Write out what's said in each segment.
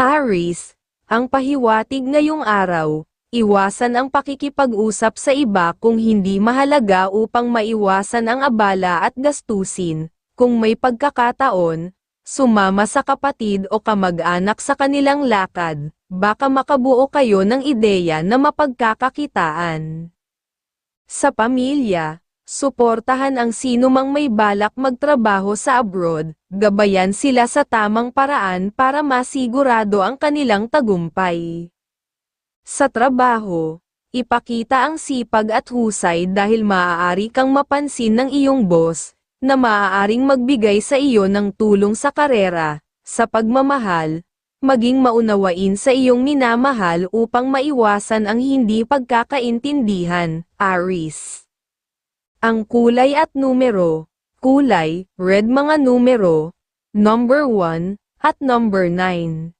Aris, ang pahiwatig ngayong araw, iwasan ang pakikipag-usap sa iba kung hindi mahalaga upang maiwasan ang abala at gastusin, kung may pagkakataon, sumama sa kapatid o kamag-anak sa kanilang lakad, baka makabuo kayo ng ideya na mapagkakakitaan. Sa pamilya, suportahan ang sino mang may balak magtrabaho sa abroad, gabayan sila sa tamang paraan para masigurado ang kanilang tagumpay. Sa trabaho, ipakita ang sipag at husay dahil maaari kang mapansin ng iyong boss, na maaaring magbigay sa iyo ng tulong sa karera, sa pagmamahal, maging maunawain sa iyong minamahal upang maiwasan ang hindi pagkakaintindihan, Aris. Ang kulay at numero, kulay, red mga numero, number 1, at number 9.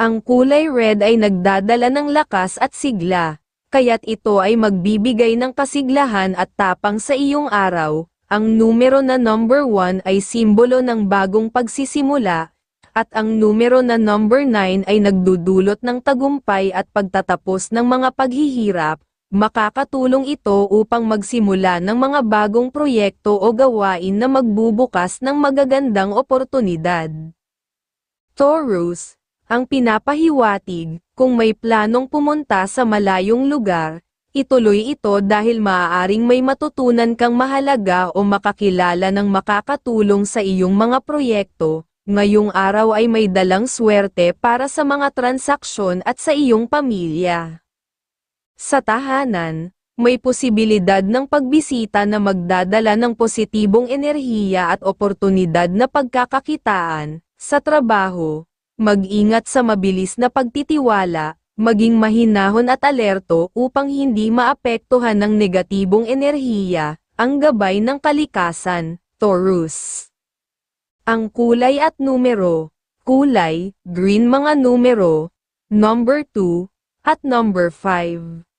Ang kulay red ay nagdadala ng lakas at sigla, kaya't ito ay magbibigay ng kasiglahan at tapang sa iyong araw. Ang numero na number 1 ay simbolo ng bagong pagsisimula, at ang numero na number 9 ay nagdudulot ng tagumpay at pagtatapos ng mga paghihirap, makakatulong ito upang magsimula ng mga bagong proyekto o gawain na magbubukas ng magagandang oportunidad. Taurus, ang pinapahiwatig, kung may planong pumunta sa malayong lugar, ituloy ito dahil maaaring may matutunan kang mahalaga o makakilala ng makakatulong sa iyong mga proyekto, ngayong araw ay may dalang swerte para sa mga transaksyon at sa iyong pamilya. Sa tahanan, may posibilidad ng pagbisita na magdadala ng positibong enerhiya at oportunidad na pagkakakitaan, sa trabaho, mag-ingat sa mabilis na pagtitiwala, maging mahinahon at alerto upang hindi maapektuhan ng negatibong enerhiya, ang gabay ng kalikasan, Taurus. Ang kulay at numero, kulay, green mga numero, number 2, at number 5.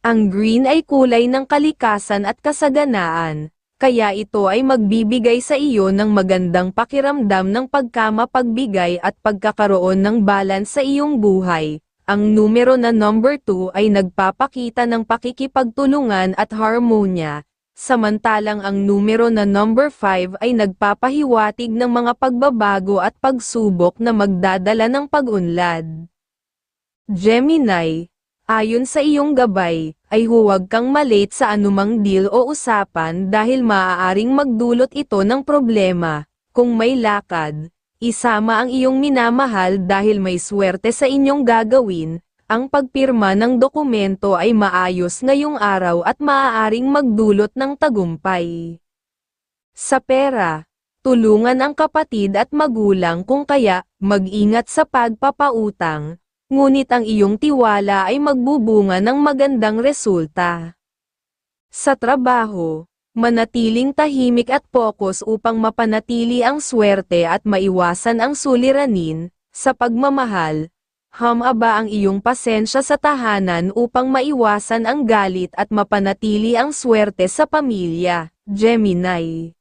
Ang green ay kulay ng kalikasan at kasaganaan, kaya ito ay magbibigay sa iyo ng magandang pakiramdam ng pagkamapagbigay at pagkakaroon ng balance sa iyong buhay. Ang numero na number 2 ay nagpapakita ng pakikipagtulungan at harmonya, samantalang ang numero na number 5 ay nagpapahiwatig ng mga pagbabago at pagsubok na magdadala ng pag-unlad. Gemini, ayon sa iyong gabay, ay huwag kang malate sa anumang deal o usapan dahil maaaring magdulot ito ng problema. Kung may lakad, isama ang iyong minamahal dahil may swerte sa inyong gagawin, ang pagpirma ng dokumento ay maayos ngayong araw at maaaring magdulot ng tagumpay. Sa pera, tulungan ang kapatid at magulang kung kaya, mag-ingat sa pagpapautang, ngunit ang iyong tiwala ay magbubunga ng magandang resulta. Sa trabaho, manatiling tahimik at pokus upang mapanatili ang swerte at maiwasan ang suliranin, sa pagmamahal, hamaba ang iyong pasensya sa tahanan upang maiwasan ang galit at mapanatili ang swerte sa pamilya, Gemini.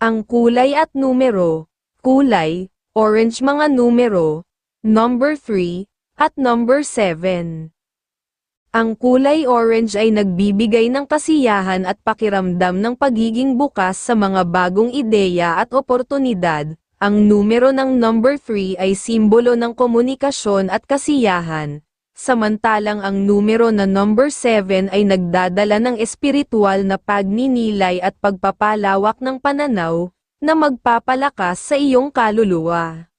Ang kulay at numero, kulay, orange mga numero, number 3, at number 7. Ang kulay orange ay nagbibigay ng kasiyahan at pakiramdam ng pagiging bukas sa mga bagong ideya at oportunidad. Ang numero ng number 3 ay simbolo ng komunikasyon at kasiyahan, samantalang ang numero na number 7 ay nagdadala ng espiritual na pagninilay at pagpapalawak ng pananaw, na magpapalakas sa iyong kaluluwa.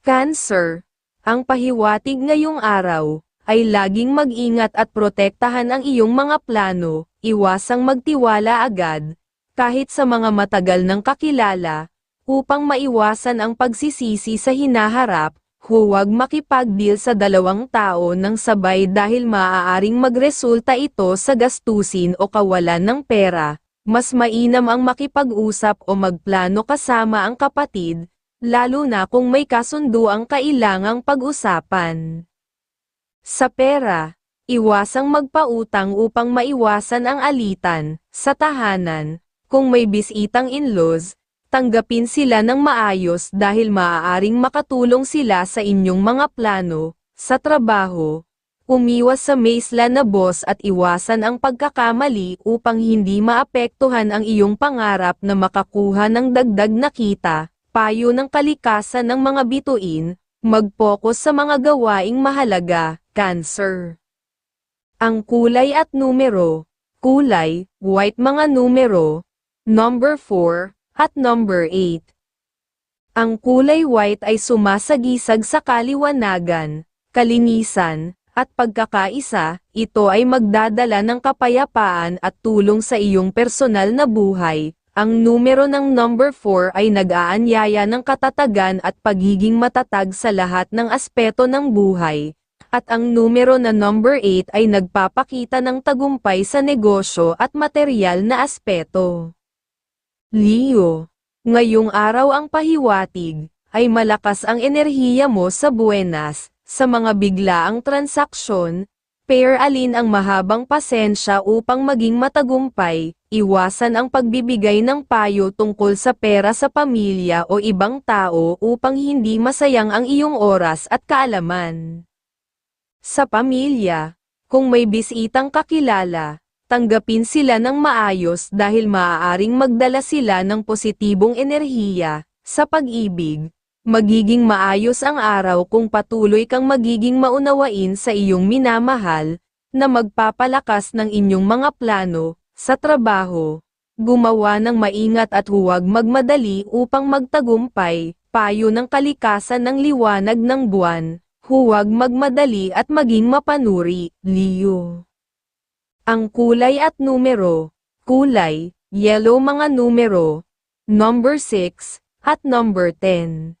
Cancer, ang pahiwatig ngayong araw, ay laging mag-ingat at protektahan ang iyong mga plano, iwasang magtiwala agad, kahit sa mga matagal ng kakilala, upang maiwasan ang pagsisisi sa hinaharap, huwag makipag-deal sa dalawang tao ng sabay dahil maaaring magresulta ito sa gastusin o kawalan ng pera, mas mainam ang makipag-usap o magplano kasama ang kapatid, lalo na kung may kasundo ang kailangang pag-usapan. Sa pera, iwasang magpautang upang maiwasan ang alitan, sa tahanan, kung may bisitang in-laws, Tanggapin sila ng maayos dahil maaaring makatulong sila sa inyong mga plano, sa trabaho, umiwas sa maisla na boss at iwasan ang pagkakamali upang hindi maapektuhan ang iyong pangarap na makakuha ng dagdag na kita, payo ng kalikasan ng mga bituin, mag-focus sa mga gawaing mahalaga, cancer. Ang kulay at numero, kulay, white mga numero, number 4, at number 8. Ang kulay white ay sumasagisag sa kaliwanagan, kalinisan, at pagkakaisa, ito ay magdadala ng kapayapaan at tulong sa iyong personal na buhay. Ang numero ng number 4 ay nag-aanyaya ng katatagan at pagiging matatag sa lahat ng aspeto ng buhay. At ang numero na number 8 ay nagpapakita ng tagumpay sa negosyo at material na aspeto. Leo, ngayong araw ang pahiwatig, ay malakas ang enerhiya mo sa buenas, sa mga biglaang transaksyon, pair alin ang mahabang pasensya upang maging matagumpay, iwasan ang pagbibigay ng payo tungkol sa pera sa pamilya o ibang tao upang hindi masayang ang iyong oras at kaalaman. Sa pamilya, kung may bisitang kakilala, tanggapin sila ng maayos dahil maaaring magdala sila ng positibong enerhiya, sa pag-ibig, magiging maayos ang araw kung patuloy kang magiging maunawain sa iyong minamahal, na magpapalakas ng inyong mga plano, sa trabaho, gumawa ng maingat at huwag magmadali upang magtagumpay, payo ng kalikasan ng liwanag ng buwan, huwag magmadali at maging mapanuri, Leo. Ang kulay at numero, kulay, yellow mga numero, number 6, at number 10.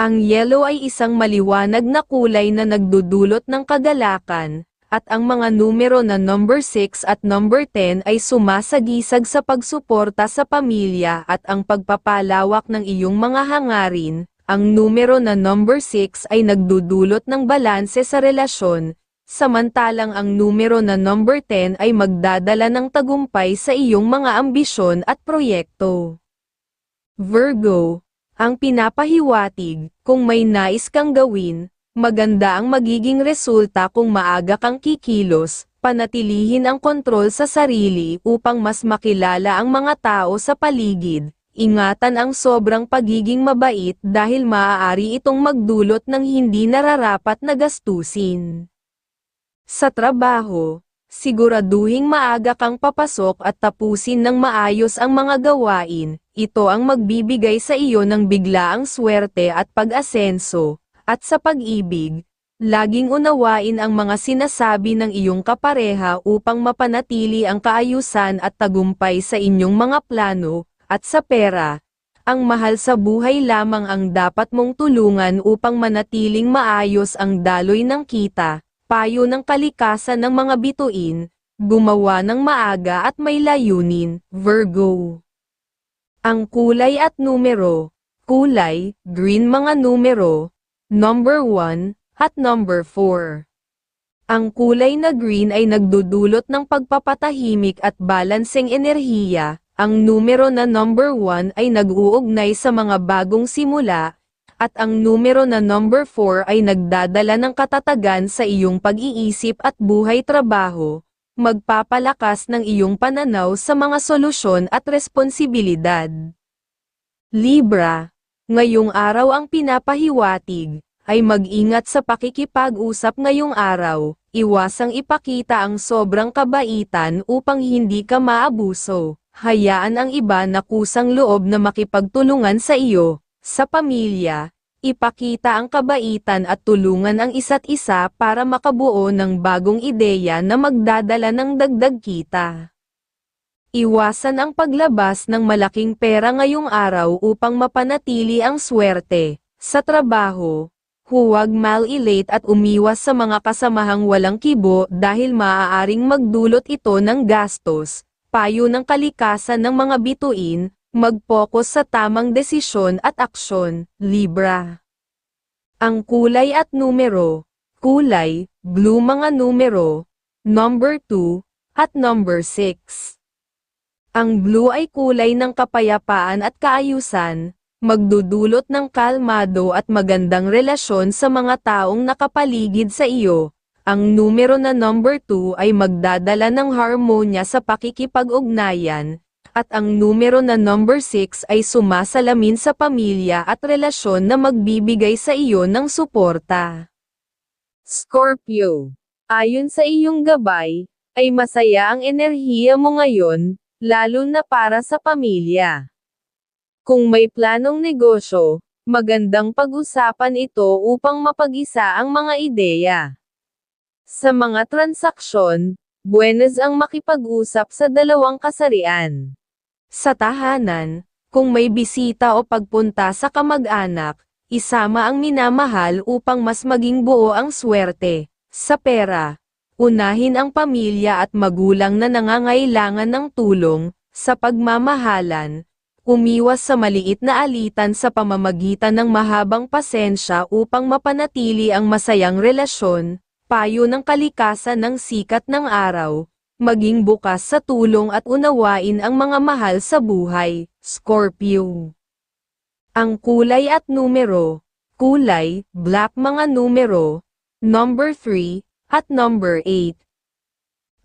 Ang yellow ay isang maliwanag na kulay na nagdudulot ng kagalakan, at ang mga numero na number 6 at number 10 ay sumasagisag sa pagsuporta sa pamilya at ang pagpapalawak ng iyong mga hangarin. Ang numero na number 6 ay nagdudulot ng balanse sa relasyon, samantalang ang numero na number 10 ay magdadala ng tagumpay sa iyong mga ambisyon at proyekto. Virgo, ang pinapahiwatig, kung may nais kang gawin, maganda ang magiging resulta kung maaga kang kikilos, panatilihin ang kontrol sa sarili upang mas makilala ang mga tao sa paligid, ingatan ang sobrang pagiging mabait dahil maaari itong magdulot ng hindi nararapat na gastusin. Sa trabaho, siguraduhing maaga kang papasok at tapusin ng maayos ang mga gawain, ito ang magbibigay sa iyo ng biglaang swerte at pag-asenso, at sa pag-ibig, laging unawain ang mga sinasabi ng iyong kapareha upang mapanatili ang kaayusan at tagumpay sa inyong mga plano, at sa pera, ang mahal sa buhay lamang ang dapat mong tulungan upang manatiling maayos ang daloy ng kita, payo ng kalikasan ng mga bituin, gumawa ng maaga at may layunin, Virgo. Ang kulay at numero, kulay, green mga numero, number 1, at number 4. Ang kulay na green ay nagdudulot ng pagpapatahimik at balanseng enerhiya, ang numero na number 1 ay nag-uugnay sa mga bagong simula, at ang numero na number 4 ay nagdadala ng katatagan sa iyong pag-iisip at buhay trabaho, magpapalakas ng iyong pananaw sa mga solusyon at responsibilidad. Libra, ngayong araw ang pinapahiwatig, ay mag-ingat sa pakikipag-usap ngayong araw, iwasang ipakita ang sobrang kabaitan upang hindi ka maabuso, hayaan ang iba na kusang loob na makipagtulungan sa iyo, sa pamilya, ipakita ang kabaitan at tulungan ang isa't isa para makabuo ng bagong ideya na magdadala ng dagdag kita. Iwasan ang paglabas ng malaking pera ngayong araw upang mapanatili ang swerte. Sa trabaho, huwag malilate at umiwas sa mga kasamahang walang kibo dahil maaaring magdulot ito ng gastos. Payo ng kalikasan ng mga bituin, Mag-focus sa tamang desisyon at aksyon, Libra. Ang kulay at numero, kulay, blue mga numero, number 2, at number 6. Ang blue ay kulay ng kapayapaan at kaayusan, magdudulot ng kalmado at magandang relasyon sa mga taong nakapaligid sa iyo. Ang numero na number 2 ay magdadala ng harmonya sa pakikipag-ugnayan, at ang numero na number 6 ay sumasalamin sa pamilya at relasyon na magbibigay sa iyo ng suporta. Scorpio, ayon sa iyong gabay, ay masaya ang enerhiya mo ngayon, lalo na para sa pamilya. Kung may planong negosyo, magandang pag-usapan ito upang mapag-isa ang mga ideya. Sa mga transaksyon, buenas ang makipag-usap sa dalawang kasarian. Sa tahanan, kung may bisita o pagpunta sa kamag-anak, isama ang minamahal upang mas maging buo ang swerte. Sa pera, unahin ang pamilya at magulang na nangangailangan ng tulong, sa pagmamahalan, umiwas sa maliit na alitan sa pamamagitan ng mahabang pasensya upang mapanatili ang masayang relasyon, payo ng kalikasan ng sikat ng araw, maging bukas sa tulong at unawain ang mga mahal sa buhay, Scorpio. Ang kulay at numero, kulay, black mga numero, number 3, at number 8.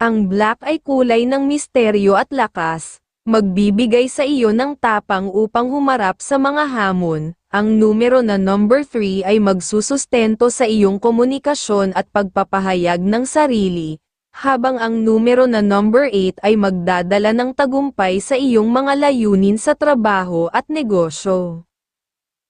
Ang black ay kulay ng misteryo at lakas, magbibigay sa iyo ng tapang upang humarap sa mga hamon. Ang numero na number 3 ay magsusustento sa iyong komunikasyon at pagpapahayag ng sarili, habang ang numero na number 8 ay magdadala ng tagumpay sa iyong mga layunin sa trabaho at negosyo.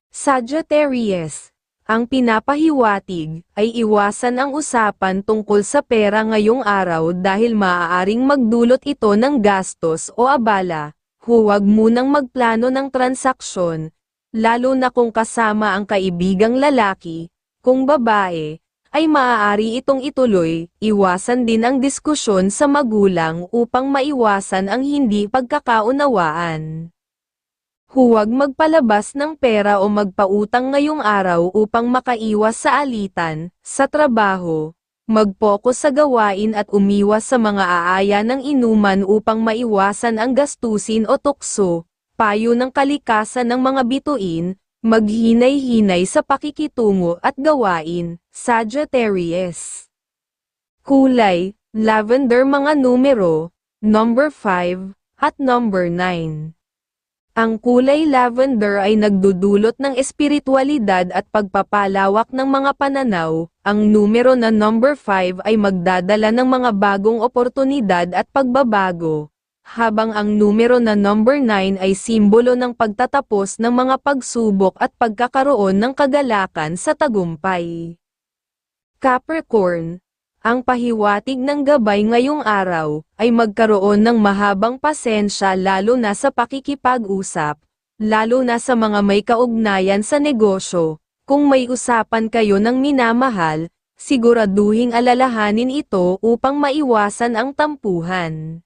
Sagittarius ang pinapahiwatig ay iwasan ang usapan tungkol sa pera ngayong araw dahil maaaring magdulot ito ng gastos o abala. Huwag munang magplano ng transaksyon, lalo na kung kasama ang kaibigang lalaki, kung babae, ay maaari itong ituloy, iwasan din ang diskusyon sa magulang upang maiwasan ang hindi pagkakaunawaan. Huwag magpalabas ng pera o magpautang ngayong araw upang makaiwas sa alitan, sa trabaho, mag-focus sa gawain at umiwas sa mga aaya ng inuman upang maiwasan ang gastusin o tukso, payo ng kalikasan ng mga bituin, maghinay-hinay sa pakikitungo at gawain, Sagittarius. Kulay, lavender mga numero, number 5, at number 9. Ang kulay lavender ay nagdudulot ng espiritualidad at pagpapalawak ng mga pananaw. Ang numero na number 5 ay magdadala ng mga bagong oportunidad at pagbabago. Habang ang numero na number 9 ay simbolo ng pagtatapos ng mga pagsubok at pagkakaroon ng kagalakan sa tagumpay. Capricorn, ang pahiwatig ng gabay ngayong araw, ay magkaroon ng mahabang pasensya lalo na sa pakikipag-usap, lalo na sa mga may kaugnayan sa negosyo, kung may usapan kayo ng minamahal, siguraduhing alalahanin ito upang maiwasan ang tampuhan.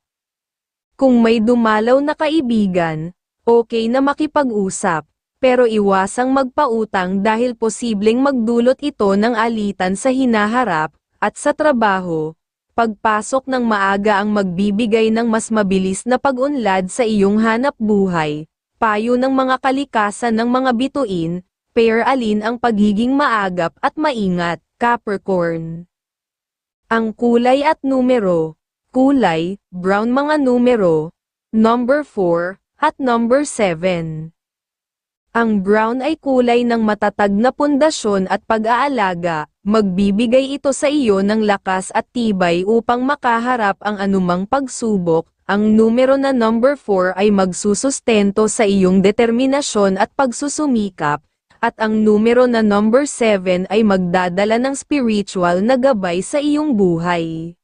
Kung may dumalaw na kaibigan, okay na makipag-usap, pero iwasang magpautang dahil posibleng magdulot ito ng alitan sa hinaharap, at sa trabaho, pagpasok ng maaga ang magbibigay ng mas mabilis na pag-unlad sa iyong hanap buhay, payo ng mga kalikasan ng mga bituin, pair alin ang pagiging maagap at maingat, Capricorn. Ang kulay at numero, kulay, brown mga numero, number 4, at number 7. Ang brown ay kulay ng matatag na pundasyon at pag-aalaga, magbibigay ito sa iyo ng lakas at tibay upang makaharap ang anumang pagsubok. Ang numero na number 4 ay magsusustento sa iyong determinasyon at pagsusumikap, at ang numero na number 7 ay magdadala ng spiritual na gabay sa iyong buhay.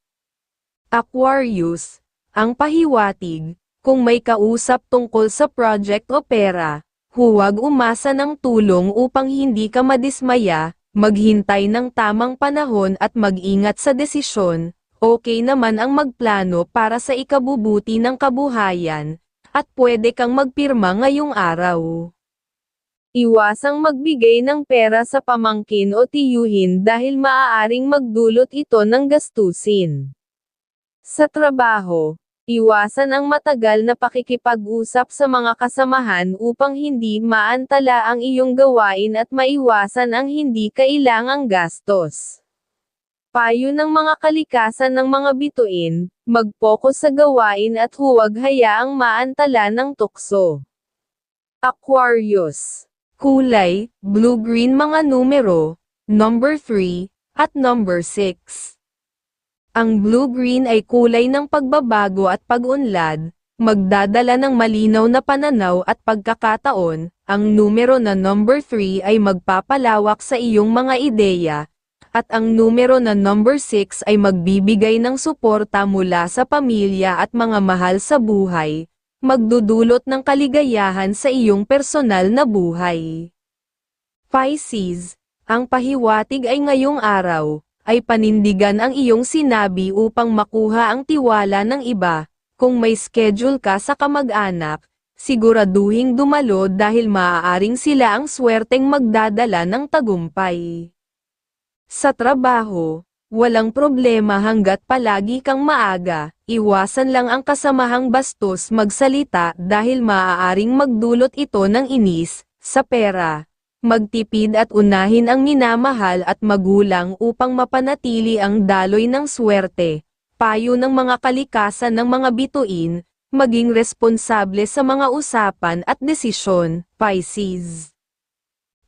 Aquarius, ang pahiwatig, kung may kausap tungkol sa project o pera, Huwag umasa ng tulong upang hindi ka madismaya, maghintay ng tamang panahon at mag-ingat sa desisyon, okay naman ang magplano para sa ikabubuti ng kabuhayan, at pwede kang magpirma ngayong araw. Iwasang magbigay ng pera sa pamangkin o tiyuhin dahil maaaring magdulot ito ng gastusin. Sa trabaho, Iwasan ang matagal na pakikipag-usap sa mga kasamahan upang hindi maantala ang iyong gawain at maiwasan ang hindi kailangang gastos. Payo ng mga kalikasan ng mga bituin, mag-focus sa gawain at huwag hayaang maantala ng tukso. Aquarius. Kulay, blue-green mga numero, number 3, at number 6. Ang blue-green ay kulay ng pagbabago at pag-unlad, magdadala ng malinaw na pananaw at pagkakataon, ang numero na number 3 ay magpapalawak sa iyong mga ideya, at ang numero na number 6 ay magbibigay ng suporta mula sa pamilya at mga mahal sa buhay, magdudulot ng kaligayahan sa iyong personal na buhay. Pisces, ang pahiwatig ay ngayong araw, ay panindigan ang iyong sinabi upang makuha ang tiwala ng iba, kung may schedule ka sa kamag-anak, siguraduhing dumalo dahil maaaring sila ang swerteng magdadala ng tagumpay. Sa trabaho, walang problema hanggat palagi kang maaga, iwasan lang ang kasamahang bastos magsalita dahil maaaring magdulot ito ng inis, sa pera. Magtipid at unahin ang minamahal at magulang upang mapanatili ang daloy ng swerte. Payo ng mga kalikasan ng mga bituin, maging responsable sa mga usapan at desisyon, Pisces.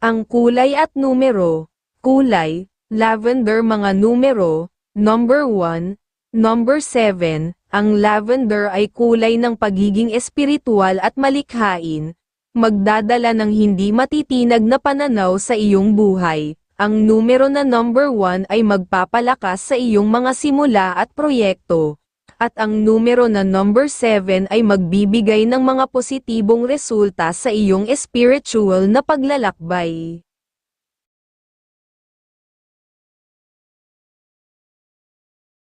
Ang kulay at numero, kulay, lavender mga numero, number 1, number 7, ang lavender ay kulay ng pagiging espiritual at malikhain, magdadala ng hindi matitinag na pananaw sa iyong buhay. Ang numero na number 1 ay magpapalakas sa iyong mga simula at proyekto. At ang numero na number 7 ay magbibigay ng mga positibong resulta sa iyong spiritual na paglalakbay.